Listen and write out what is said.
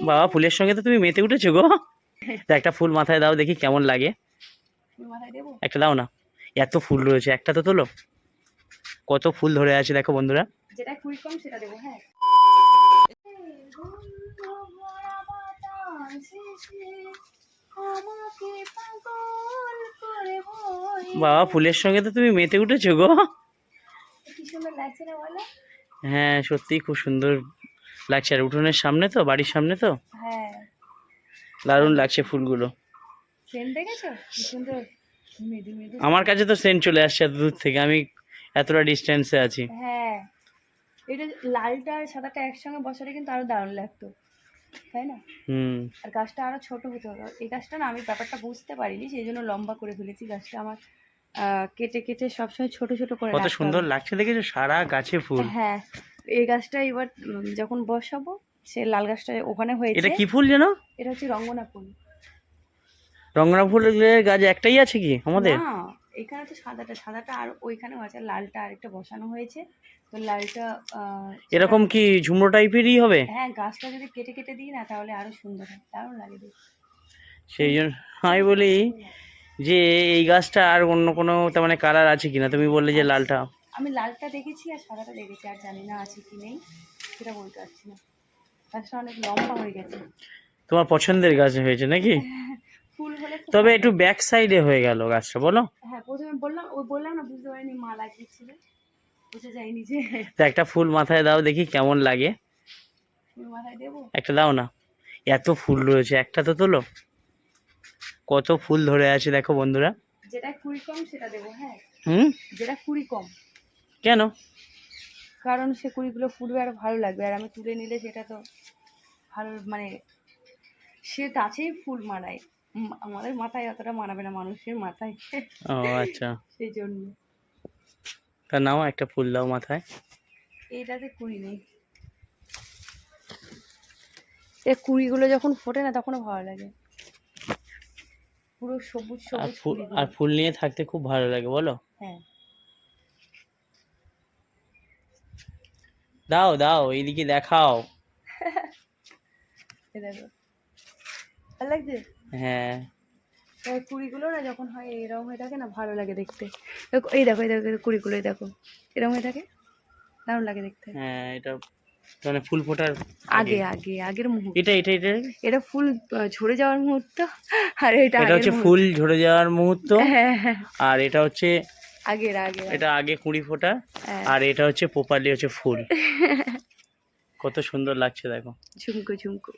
বাবা ফুলের সঙ্গে তো তুমি মেতে উঠেছো গো। একটা ফুল মাথায় দাও দেখি কেমন লাগে। একটা দাও না। এত ফুল রয়েছে একটা তো তোলো। কত ফুল ধরে আছে দেখো বন্ধুরা। যেটা কুড়ি কম সেটা দেবো হ্যাঁ। বাবা ফুলের সঙ্গে তো তুমি মেতে উঠেছো গো। হ্যাঁ সত্যিই খুব সুন্দর লাগছে আর উঠোনের সামনে তো বাড়ির সামনে তো? হ্যাঁ। দারুণ লাগছে ফুলগুলো। সেন্ট দেখেছ? কি সুন্দর। মৃদু মৃদু। আমার কাছে তো সেন্ট চলে আসছে এত দূর থেকে আমি এতটা ডিস্টেন্সে আছি। হ্যাঁ। এটা লালটা আর সাদাটা একসঙ্গে বসালে কিন্তু আরও দারুণ লাগতো তাই না? হুম। আর গাছটা আরও ছোট হতে। এই গাছটা না আমি ব্যাপারটা বুঝতে পারিনি সেই জন্য লম্বা করে ফেলেছি। গাছটা আমার কেটে কেটে সবসময় ছোট ছোট করে কত সুন্দর লাগছে দেখেছ? সারা গাছে ফুল। হ্যাঁ। এই গাছটা এবার যখন বসাবো সে লাল গাছটা ওখানে হয়েছে। এটা কি ফুল যেন? এটা হচ্ছে রঙ্গনা ফুল। রঙ্গনা ফুলের গাছ একটাই আছে কি আমাদের? না এখানে তো সাদাটা সাদাটা আর ওইখানেও আছে লালটা আরেকটা বসানো হয়েছে। তো লালটা এরকম কি ঝুমড়ো টাইপেরই হবে? হ্যাঁ গাছটা যদি কেটে কেটে দিই না তাহলে আরও সুন্দর হয় দারুণ লাগে সেই জন্য আমি বলি যে এই গাছটা আর অন্য কোনো তার মানে কালার আছে কিনা? তুমি বললে যে লালটা। আমি লালটা দেখেছি আর সাদাটা দেখেছি আর জানি না আছে কি নেই সেটা বলতে পারছি না। গাছটা অনেক লম্বা হয়ে গেছে। তোমার পছন্দের গাছ হয়েছে নাকি? ফুল হলে তবে একটু ব্যাক সাইডে হয়ে গেল গাছটা বলো। হ্যাঁ প্রথমে বললাম ও বললাম না বুঝতে পারিনি মা লাগিয়েছিল। বুঝে যায়নি যে। তো একটা ফুল মাথায় দাও দেখি কেমন লাগে। ফুল মাথায় দেবো? একটা দাও না। এত ফুল রয়েছে একটা তো তোলো। কত ফুল ধরে আছে দেখো বন্ধুরা। যেটা কুড়ি কম সেটা দেবো হ্যাঁ। হুম? যেটা কুড়ি কম। কেন? কারণ সে কুড়িগুলো ফুটবে আর ভালো লাগবে। আর আমি তুলে নিলে সেটা তো ভালো মানে সে গাছেই ফুল মানায়। উম, আমাদের মাথায় অতটা মানাবে না মানুষের মাথায়। ও আচ্ছা। সেই জন্য। তা নাও একটা ফুল দাও মাথায়। এইটাতে কুড়ি নেই। এ কুড়িগুলো যখন ফোটে না তখনও ভালো লাগে। পুরো সবুজ সবুজ আর ফুল নিয়ে থাকতে খুব ভালো লাগে বলো? হ্যাঁ। দাও দাও এইদিকে দেখাও। দেখো। ভালো লাগছে? হ্যাঁ। কুড়িগুলো না যখন হয় এরকম হয়ে থাকে না ভালো লাগে দেখতে। দেখো, এই দেখো এই দেখো এই কুড়িগুলো এই দেখো। এরকম হয়ে থাকে? দারুণ লাগে দেখতে। হ্যাঁ এটা মানে ফুল ফোটার আগে আগে। আগের মুহূর্ত। এটা এটা এটা? এটা ফুল ঝরে যাওয়ার মুহূর্ত আর এটা এটা হচ্ছে ফুল ঝরে যাওয়ার মুহূর্ত হ্যাঁ হ্যাঁ। আর এটা হচ্ছে আগের আগে এটা আগে কুড়ি ফোটা হ্যাঁ। আর এটা হচ্ছে প্রপারলি হচ্ছে ফুল। কত সুন্দর লাগছে দেখো। ঝুমকো ঝুমকো।